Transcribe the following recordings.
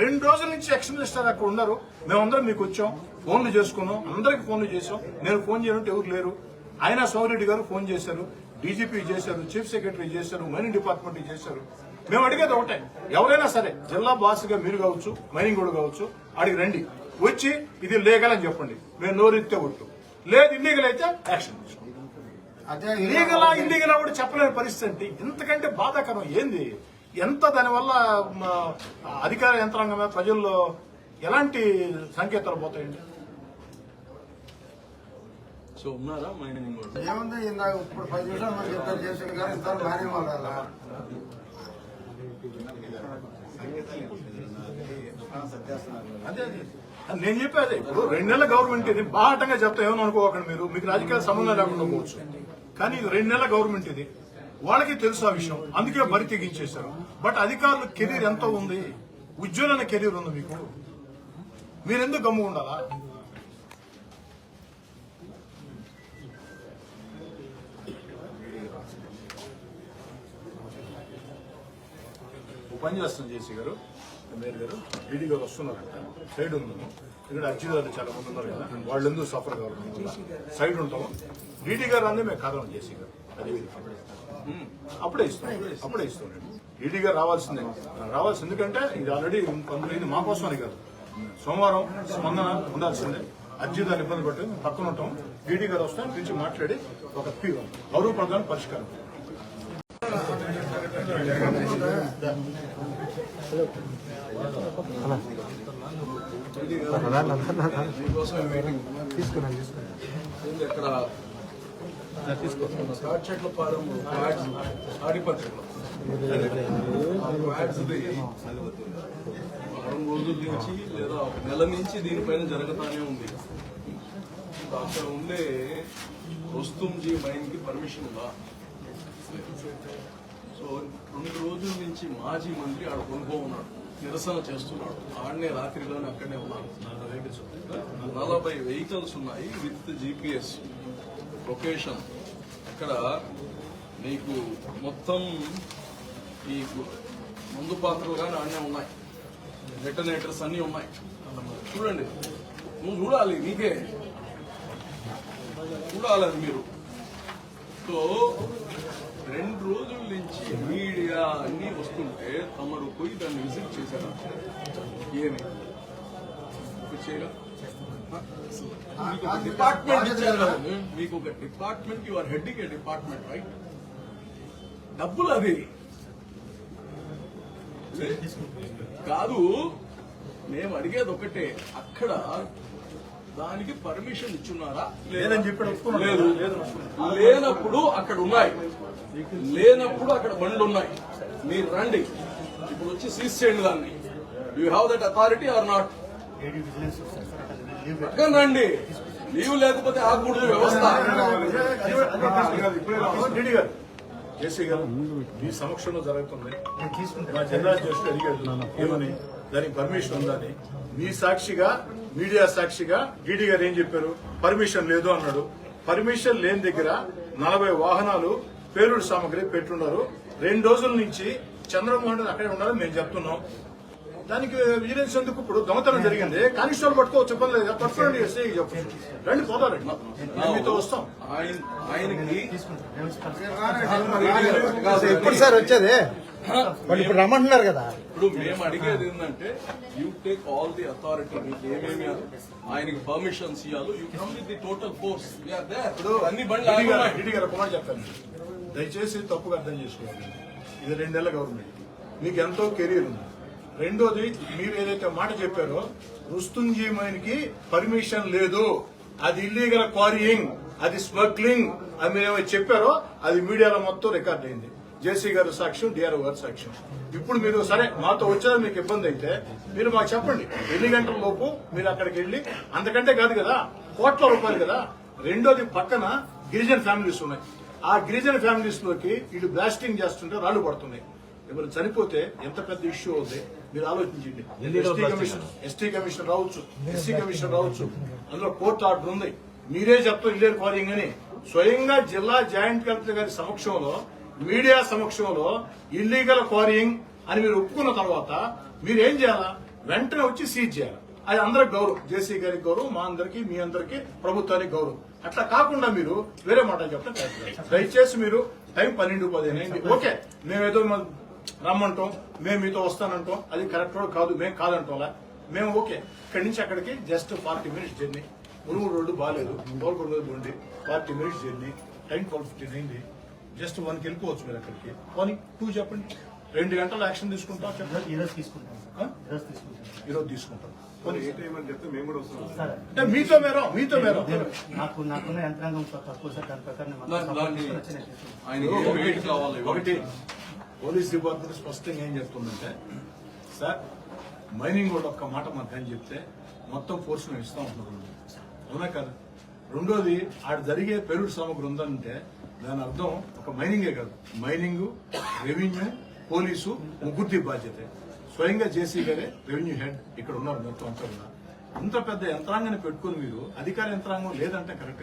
రెండు రోజుల నుంచి మినిస్టర్ అక్కడ ఉన్నారు. మేమందరం మీకు వచ్చాం ఫోన్లు చేసుకున్నాం అందరికి ఫోన్లు చేసాం నేను ఫోన్ చేయాలంటే ఎవరు లేరు. ఆయన సోమిరెడ్డి గారు ఫోన్ చేశారు డీజీపీ చేశారు చీఫ్ సెక్రటరీ చేశారు మైనింగ్ డిపార్ట్మెంట్ చేశారు. మేము అడిగేది ఒకటే ఎవరైనా సరే జిల్లా బాస్గా మీరు కావచ్చు మైనింగ్ కూడా కావచ్చు అడిగి రండి. వచ్చి ఇది లీగల్ అని చెప్పండి. మేము నోరెత్తే ఒట్టు లేదు ఇల్లీగల్ అయితే యాక్షన్ లీగల్ ఇల్లీగల్ కూడా చెప్పలేని పరిస్థితి అంటే ఇంతకంటే బాధాకరం ఏంది? ఎంత దానివల్ల అధికార యంత్రాంగం మీద ప్రజల్లో ఎలాంటి సంకేతాలు పోతాయండి? సో ఉన్నారా? ఏముంది ఇందాక ఇప్పుడు పది నిమిషాలు మనం చెప్పారు చేసాడు కానీ బాగానే వాళ్ళు. నేను చెప్పేది ఇప్పుడు రెండు నెలల గవర్నమెంట్ ఇది బాహటంగా చెప్తా ఏమని అనుకోకండి మీరు. మీకు రాజకీయ సంబంధం లేకుండా పోవచ్చు. కానీ ఇది రెండు నెలల గవర్నమెంట్ ఇది. వాళ్ళకి తెలుసు ఆ విషయం. అందుకే బరి తెగించేశారు. బట్ అధికారుల కెరీర్ ఎంత ఉంది? ఉజ్వలన కెరీర్ ఉంది మీకు. మీరెందుకు గమ్ము ఉండాలా? పని చేస్తాం జేసీ గారు మేయర్ గారు. ఈడీ గారు వస్తున్నారంట. సైడ్ ఉన్నాము ఇక్కడ అర్జీదారులు చాలా మంది ఉన్నారు కదా. వాళ్ళు ఎందుకు సఫర్ కావాలి సైడ్ ఉంటాము? డీడీ గారు అన్నీ మేము కదలం జేసీ గారు. అది అప్పుడే ఇస్తాం అప్పుడే ఇస్తాం డీడీ గారు రావాల్సిందే రావాల్సింది ఎందుకంటే ఇది ఆల్రెడీ కొంతమంది మా కోసమని కాదు సోమవారం స్పందన ఉండాల్సిందే అర్జీదారు ఇబ్బంది పట్టి పక్కన ఉంటాం డీడీ గారు వస్తాం పిలిచి మాట్లాడి ఒక పీ గౌరవ ప్రధాన పరిష్కారం తీసుకున్నాను తీసుకున్నాను ఉంది అక్కడ తాటి చెట్ల పాదం ఫ్లాట్స్ ఆడిపత్రికలు వారం రోజుల నుంచి లేదా ఒక నెల నుంచి దీనిపైన జరుగుతానే ఉంది అక్కడ ఉండే రుస్తుంజీ మైన్కి పర్మిషన్ ఉందా సో రెండు రోజుల నుంచి మాజీ మంత్రి ఆడ కొనుక్కో ఉన్నాడు నిరసన చేస్తున్నాడు ఆడనే రాత్రిలోనే అక్కడనే ఉన్నాడు నలభై వెహికల్స్ ఉన్నాయి విత్ జీపీఎస్ లొకేషన్ అక్కడ మీకు మొత్తం ఈ ముందు పాత్రలు కానీ అన్నీ ఉన్నాయి. డెటనేటర్స్ అన్నీ ఉన్నాయి. చూడండి. నువ్వు చూడాలి నీకే. చూడాలి అది మీరు. సో రెండు రోజుల నుంచి మీడియా అన్నీ వస్తుంటే తమరు పోయి దాన్ని విజిట్ చేశారు? ఏమి? డిపార్ట్మెంట్ కదా. మీకు ఒక department you are heading a department right డబ్బులు అది. కాదు మేము అడిగేది ఒకటే. అక్కడ దానికి పర్మిషన్ ఇచ్చున్నారా? లేదా? లేదని ఒప్పుకున్నాడు. లేదు. లేదు. లేనప్పుడు అక్కడ ఉన్నాయి. లేనప్పుడు అక్కడ బండ్లు ఉన్నాయి. మీరు రండి. ఇప్పుడు వచ్చి సీజ్ చేయండి దాన్ని. You have that authority or not రండి. లీవ్ లేకపోతే ఆగకూడదు వ్యవస్థ. డీడీ గారు మీ సమక్షంలో జరుగుతుంది. మా జిల్లా అధ్యక్షుడు అడిగాడు ఏమని? దానికి పర్మిషన్ ఉందని. మీ సాక్షిగా మీడియా సాక్షిగా డీడీ గారు ఏం చెప్పారు? పర్మిషన్ లేదు అన్నాడు. పర్మిషన్ లేని దగ్గర నలభై వాహనాలు పేలుడు సామాగ్రి పెట్టున్నారు రెండు రోజుల నుంచి చంద్రమోహన్ అక్కడే ఉన్నారని మేము చెప్తున్నాం. దానికి విజిలెన్స్ ఎందుకు ఇప్పుడు దొంగతనం జరిగింది. కానిస్టేబుల్ పట్టుకోవచ్చు ఇబ్బంది లేదు పట్టుకోండి ఎస్ఐ చెప్పచ్చు రండి పోదారండి మేము మీతో వస్తాం. ఆయన ఆయనకి ఎప్పుడు సార్ వచ్చేది. ఇప్పుడు రమ్మంటున్నారు కదా. ఇప్పుడు మేము అడిగేది ఏంటంటే you take all the authority మీకు ఏమేమి ఆయనకి పర్మిషన్స్ ఇవ్వాలో you come with the total force అన్ని బండ్లు మాట చెప్తాను దయచేసి తప్పుగా అర్థం చేసుకోవాలి ఇది రెండేళ్ళ గవర్నమెంట్. మీకు ఎంతో కెరీర్ ఉంది. రెండోది మీరు ఏదైతే మాట చెప్పారో రుస్తుంజీ మైన్కి పర్మిషన్ లేదు. అది ఇల్లీగల్ క్వారీయింగ్ అది స్మగ్లింగ్ అని మీరు ఏమైనా చెప్పారో అది మీడియాలో మొత్తం రికార్డ్ అయింది. జేసీ గారు సాక్ష్యం డిఆర్ఓ గారు సాక్ష్యం. ఇప్పుడు మీరు సరే మాతో వచ్చేది మీకు ఇబ్బంది అయితే మీరు మాకు చెప్పండి. ఎన్ని గంటల లోపు మీరు అక్కడికి వెళ్ళి అంతకంటే కాదు కదా కోట్ల రూపాయలు కదా. రెండోది పక్కన గిరిజన ఫ్యామిలీస్ ఉన్నాయి. ఆ గిరిజన ఫ్యామిలీస్లోకి వీళ్ళు బ్లాస్టింగ్ చేస్తుంటే రాళ్ళు పడుతున్నాయి. ఎవరు చనిపోతే ఎంత పెద్ద ఇష్యూ అవుతుంది మీరు ఆలోచించండి. ఎస్టీ కమిషన్ ఎస్టీ కమిషన్ రావచ్చు ఎస్సీ కమిషన్ రావచ్చు. అందులో కోర్టు ఆర్డర్ ఉంది. మీరే చెప్తారు ఇల్లేరు క్వారింగ్ అని. స్వయంగా జిల్లా జాయింట్ కలెక్టర్ గారి సమక్షంలో మీడియా సమక్షంలో ఇల్లీగల్ క్వారింగ్ అని మీరు ఒప్పుకున్న తర్వాత మీరు ఏం చేయాలా? వెంటనే వచ్చి సీజ్ చేయాలి? అది అందరికి గౌరవం. జేసీ గారికి గౌరవం మా అందరికి మీ అందరికి ప్రభుత్వానికి గౌరవం. అట్లా కాకుండా మీరు వేరే మాటలు చెప్పడం కాదు. దయచేసి మీరు టైం పన్నెండు పదిహేను అయింది. ఓకే. మేమేదో రమ్మంటాం మేము మీతో వస్తానంటాం. అది కరెక్ట్ కూడా కాదు మేము కాదంటాంలా? మేము ఓకే. ఇక్కడి నుంచి అక్కడికి జస్ట్ ఫార్టీ మినిట్స్ జర్నీ. మురుగు రోడ్డు బాగాలేదు గోల్కొండ మీద ఉండి forty minutes journey time twelve fifteen అయింది జస్ట్ వన్కి వెళ్ళిపోవచ్చు మీరు అక్కడికి. పోనీ టూ చెప్పండి. రెండు గంటల యాక్షన్ తీసుకుంటా చెప్పండి. ఈరోజు తీసుకుంటాం? ఈరోజు తీసుకుంటాం. ఈరోజు తీసుకుంటాం. పోనీ. ఏ టైం అని చెప్తే మేము కూడా వస్తున్నాం సార్. అంటే మీతో మేరం మీతో మేరం. నాకు నాకున్న యంత్రాంగం తక్కువ సార్ దాని ప్రకారం ఒకటి. పోలీస్ డిపార్ట్మెంట్ స్పష్టంగా ఏం చెప్తుందంటే సార్ మైనింగ్ కూడా ఒక్క మాట మాకు అని చెప్తే మొత్తం ఫోర్స్ మేము ఇస్తాం ఉంటున్నాం అవునా కదా? రెండోది ఆడ జరిగే పెరుడు సామగ్రి ఉందంటే దాని అర్థం ఒక మైనింగే కాదు. మైనింగ్ రెవెన్యూ పోలీసు ముగ్గురి బాధ్యత. స్వయంగా జేసీ గారే రెవెన్యూ హెడ్ ఇక్కడ ఉన్నారు మొత్తం అంతా ఇంత పెద్ద యంత్రాంగాన్ని పెట్టుకుని మీరు అధికార యంత్రాంగం లేదంటే కరెక్ట్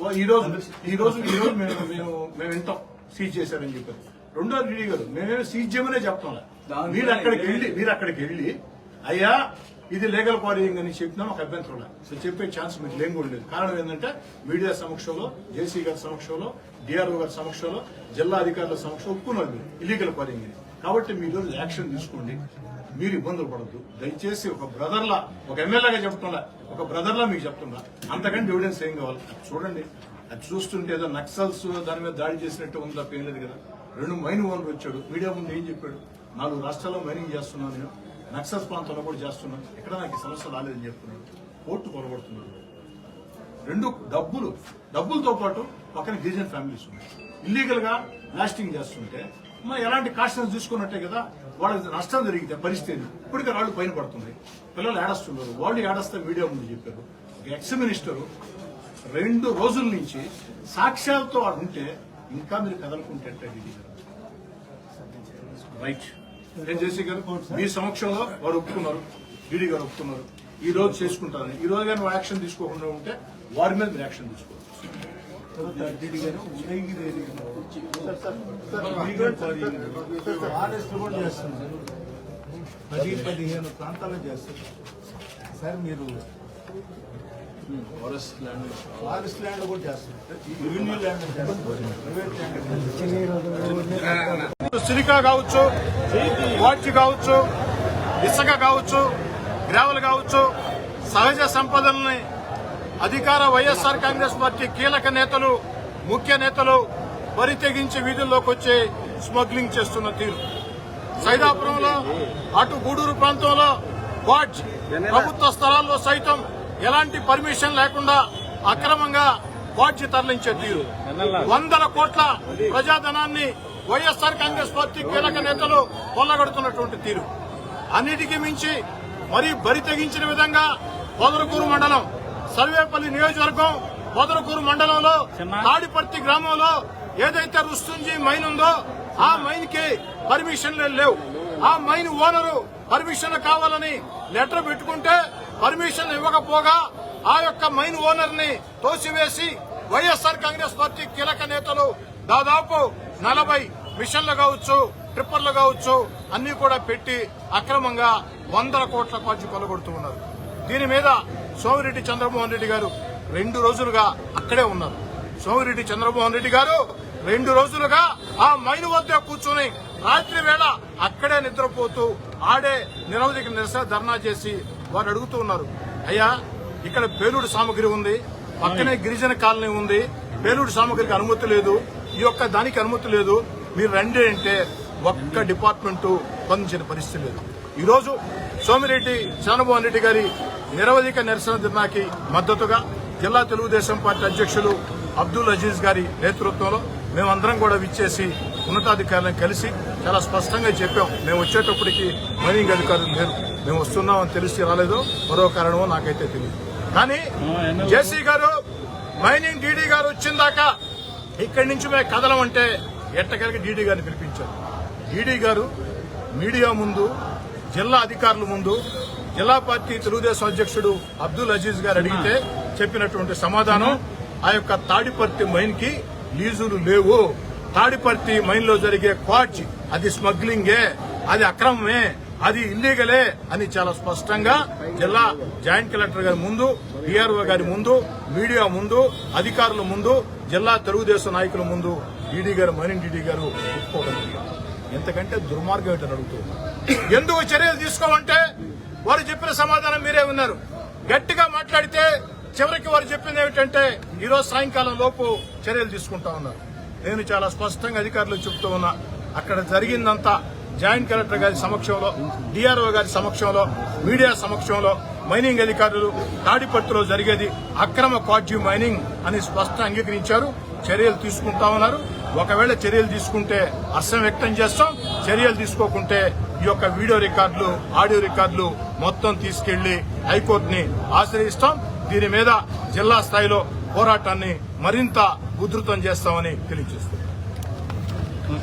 రోజు ఈ రోజు ఈ రోజు మేము మేము మేము వింటాం. సీజ్ చేశారని చెప్పారు. రెండో డీడీ గారు మేమేమో సీజ్ చేయమనే చెప్తాం. మీరు అక్కడికి వెళ్ళి మీరు అక్కడికి వెళ్ళి అయ్యా ఇది లీగల్ క్వారీయింగ్ అని చెప్పినా ఒక అభ్యంతరం. సో చెప్పే ఛాన్స్ మీకు లేని కూడా లేదు. కారణం ఏంటంటే మీడియా సమక్షంలో జేసీ గారి సమక్షంలో డిఆర్ఓ గారి సమక్షంలో జిల్లా అధికారుల సమక్షంలో ఒప్పుకున్నారు మీరు ఇల్లీగల్ క్వారీయింగ్ అని. కాబట్టి మీరు యాక్షన్ తీసుకోండి. మీరు ఇబ్బందులు పడద్దు. దయచేసి ఒక బ్రదర్లా ఒక ఎమ్మెల్యేగా చెప్తున్నా ఒక బ్రదర్లా మీకు చెప్తున్నా. అంతకంటే ఎవిడెన్స్ ఏం కావాలి? చూడండి. అది చూస్తుంటే ఏదో నక్సల్స్ దాని మీద దాడి చేసినట్టు ఉంది తప్ప ఏం లేదు కదా. రెండు మైన్ ఓనర్ వచ్చాడు. మీడియా ముందు ఏం చెప్పాడు? నాలుగు రాష్ట్రాల్లో మైనింగ్ చేస్తున్నాను నేను. నక్సల్స్ ప్రాంతంలో కూడా చేస్తున్నాను ఎక్కడ నాకు సమస్య రాలేదని చెప్తున్నాడు. కోర్టు పొరబడుతున్నాడు. రెండు డబ్బులు. డబ్బులతో పాటు పక్కన గిరిజన ఫ్యామిలీస్ ఉన్నాయి. ఇల్లీగల్గా బ్లాస్టింగ్ చేస్తుంటే మనం ఎలాంటి కాషన్స్ తీసుకున్నట్టే కదా వాళ్ళకి నష్టం జరిగితే పరిస్థితి ఇప్పటికే రాళ్ళు పైన పడుతుంది పిల్లలు ఏడస్తున్నారు. వాళ్ళు ఏడస్తే మీడియా ముందు చెప్పారు. ఒక ఎక్స్ మినిస్టర్ రెండు రోజుల నుంచి సాక్ష్యాలతో వాడు ఉంటే ఇంకా మీరు కదలకుంటే ఎట్లా డీడీ గారు? రైట్ ఏం చేసి గారు మీ సమక్షంలో వారు ఒప్పుకున్నారు డీడీ గారు ఒప్పుకున్నారు ఈ రోజు చేసుకుంటారని ఈ రోజు కానీ యాక్షన్ తీసుకోకుండా ఉంటే వారి మీద మీరు యాక్షన్ చేస్తున్నారు పది పదిహేను ప్రాంతాల్లో చేస్తున్నారు సార్ మీరు ఫారెస్ట్ ల్యాండ్ ఫారెస్ట్ ల్యాండ్ కూడా చేస్తున్నారు సిలికా కావచ్చు వాచ్ కావచ్చు ఇసుక కావచ్చు గ్రావెల్ కావచ్చు సహజ సంపదల్ని అధికార వైఎస్ఆర్ కాంగ్రెస్ పార్టీ కీలక నేతలు ముఖ్య నేతలు బరి తెగించి వీధుల్లోకి వచ్చి స్మగ్లింగ్ చేస్తున్న తీరు. సైదాపురంలో అటు గూడూరు ప్రాంతంలో వాచ్ ప్రభుత్వ స్థలాల్లో సైతం ఎలాంటి పర్మిషన్ లేకుండా అక్రమంగా వాచ్ తరలించే తీరు వందల కోట్ల ప్రజాధనాన్ని వైఎస్ఆర్ కాంగ్రెస్ పార్టీ కీలక నేతలు కొల్లగొడుతున్నటువంటి తీరు. అన్నిటికీ మించి మరీ బరి తెగించిన విధంగా పొదరకూరు మండలం సర్వేపల్లి నియోజకవర్గం పొదరకూరు మండలంలో తాడిపర్తి గ్రామంలో ఏదైతే రుస్తుంజీ మైన్ ఉందో ఆ మైన్కి పర్మిషన్లు లేవు. ఆ మైన్ ఓనరు పర్మిషన్ కావాలని లెటర్ పెట్టుకుంటే పర్మిషన్ ఇవ్వకపోగా ఆ యొక్క మైన్ ఓనర్ని తోసివేసి వైఎస్ఆర్ కాంగ్రెస్ పార్టీ కీలక నేతలు దాదాపు నలభై మిషన్లు కావచ్చు ట్రిప్పర్లు కావచ్చు అన్ని కూడా పెట్టి అక్రమంగా వందల కోట్ల ఖర్చు కొలగొడుతూ ఉన్నారు. దీని మీద సోమిరెడ్డి చంద్రమోహన్ రెడ్డి గారు రెండు రోజులుగా అక్కడే ఉన్నారు. సోమిరెడ్డి చంద్రమోహన్ రెడ్డి గారు రెండు రోజులుగా ఆ మైలు వద్ద కూర్చొని రాత్రి వేళ అక్కడే నిద్రపోతూ ఆడే నిరవధిక నిరసన ధర్నా చేసి వారు అడుగుతూ ఉన్నారు. అయ్యా ఇక్కడ పేలుడు సామగ్రి ఉంది పక్కనే గిరిజన కాలనీ ఉంది పేలుడు సామగ్రికి అనుమతి లేదు ఈ యొక్క దానికి అనుమతి లేదు మీరు రండి అంటే ఒక్క డిపార్ట్మెంట్ స్పందించిన పరిస్థితి లేదు. ఈరోజు సోమిరెడ్డి చంద్రమోహన్ రెడ్డి గారి నిరవధిక నిరసన ధర్నాకి మద్దతుగా జిల్లా తెలుగుదేశం పార్టీ అధ్యక్షులు అబ్దుల్ అజీజ్ గారి నేతృత్వంలో మేమందరం కూడా విచ్చేసి ఉన్నతాధికారులను కలిసి చాలా స్పష్టంగా చెప్పాం. మేము వచ్చేటప్పటికి మైనింగ్ అధికారులు లేరు. మేము వస్తున్నామని తెలిసి రాలేదో. మరో కారణమో నాకైతే తెలియదు. కానీ జేసీ గారు మైనింగ్ డీడీ గారు వచ్చిన దాకా ఇక్కడి నుంచి మేము కదలమంటే ఎట్టగలిగి డీడీ గారిని పిలిపించారు. డీడీ గారు మీడియా ముందు జిల్లా అధికారుల ముందు జిల్లా పార్టీ తెలుగుదేశం అధ్యక్షుడు అబ్దుల్ అజీజ్ గారు అడిగితే చెప్పినటువంటి సమాధానం ఆ యొక్క తాడిపర్తి మైన్కి లీజులు లేవు. తాడిపర్తి మైన్లో జరిగే క్వాచ్ అది స్మగ్లింగే అది అక్రమమే అది ఇల్లీగలే అని చాలా స్పష్టంగా జిల్లా జాయింట్ కలెక్టర్ గారి ముందు డిఆర్ఓ గారి ముందు మీడియా ముందు అధికారుల ముందు జిల్లా తెలుగుదేశం నాయకుల ముందు ఈడీ గారు మైనింగ్ డీడీ గారు ఒప్పుకోవడం ఎంతకంటే దుర్మార్గం ఏంటని అడుగుతూ ఎందుకు చర్యలు తీసుకోమంటే వారు చెప్పిన సమాధానం మీరే ఉన్నారు గట్టిగా మాట్లాడితే చివరికి వారు చెప్పింది ఏమిటంటే ఈరోజు సాయంకాలం లోపు చర్యలు తీసుకుంటా ఉన్నారు. నేను చాలా స్పష్టంగా అధికారులు చెప్తూ ఉన్నా అక్కడ జరిగిందంతా జాయింట్ కలెక్టర్ గారి సమక్షంలో డిఆర్ఓ గారి సమక్షంలో మీడియా సమక్షంలో మైనింగ్ అధికారులు తాడిపట్టులో జరిగేది అక్రమ క్వాడ్యూ మైనింగ్ అని స్పష్టంగా అంగీకరించారు. చర్యలు తీసుకుంటా ఉన్నారు. ఒకవేళ చర్యలు తీసుకుంటే హర్షం వ్యక్తం చేస్తాం. చర్యలు తీసుకోకుంటే ఈ యొక్క వీడియో రికార్డులు ఆడియో రికార్డులు మొత్తం తీసుకెళ్ళి హైకోర్టుని ఆశ్రయిస్తాం. దీని మీద జిల్లా స్థాయిలో పోరాటాన్ని మరింత ఉధృతం చేస్తామని తెలియజేస్తుంది